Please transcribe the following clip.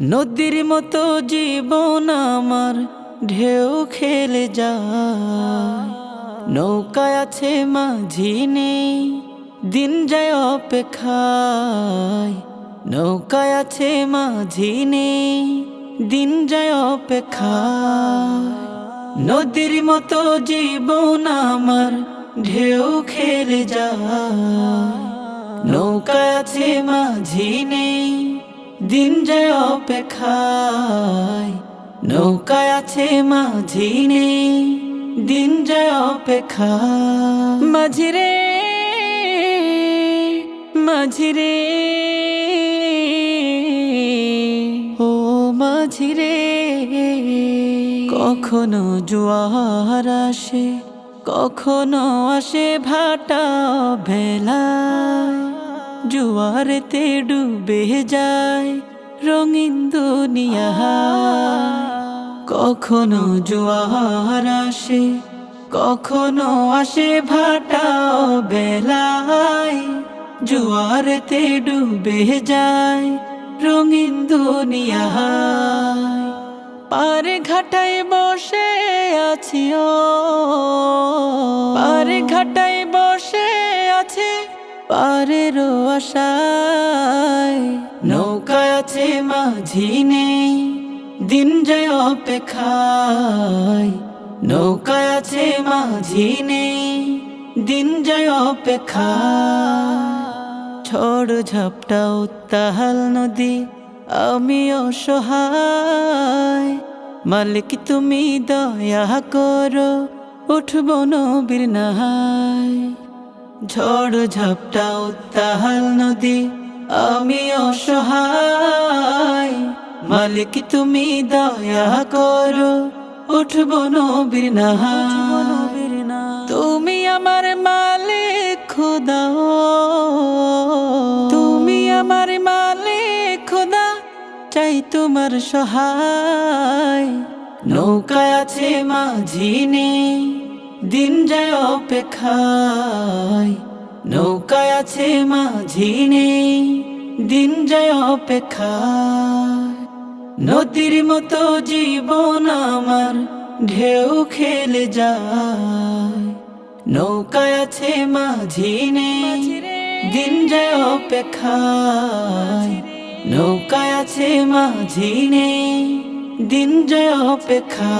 নদীর মতো জীবন আমার, ঢেউ খেলে যা নৌকায় আছে মাঝি নেই, দিন যায় অপেক্ষায়। নৌকায় আছে মাঝি নেই, দিন যায় অপেক্ষায়। নদীর মতো জীবন আমার, ঢেউ খেলে যা নৌকায় আছে মাঝি নেই দিন যায় অপেক্ষায়, নৌকায় আছে মাঝি নেই। দিন যায় অপেক্ষা মাঝিরে মাঝিরে ও মাঝিরে কখনো জোয়ার আসে, কখনো আসে ভাটা ভেলায় জোয়ারেতে ডুবে যায়, রঙিন দুনিয়া। কখনো জোয়ার আসে, কখনো আসে ভাটা বেলায়। জোয়ারেতে ডুবে যায়, রঙিন দুনিয়া। পারে ঘাটায় বসে আছি ও, পারে ঘাটায় বসে আছে পারের আশায়। নৌকায় আছে মাঝি নেই, দিন যায় অপেক্ষায়। নৌকায় আছে মাঝি নেই, দিন যায় অপেক্ষা ঝড় ঝাপটা উত্তাহাল নদী, আমি অসহায়। মালিক, তুমি দয়া করো, উঠব নবীর নাহায়। ঝড় ঝাপটা উত্তাহাল নদী, আমি অসহায়। মালিক, তুমি দয়া করো, উঠব নবীর নাহায় তুমি আমার মালিক, খুদা। তুমি আমার মালিক, খুদা, চাই তোমার সহায়। নৌকায় আছে মাঝি নেই দিন যায় অপেক্ষায়, নৌকায় আছে মাঝি নেই। দিন যায় অপেক্ষায়, নদীর মতো জীবন আমার ঢেউ খেলে যায়। নৌকায় আছে মাঝি নেই, দিন যায় অপেক্ষায়, নৌকায় আছে মাঝি নেই, দিন যায় অপেক্ষা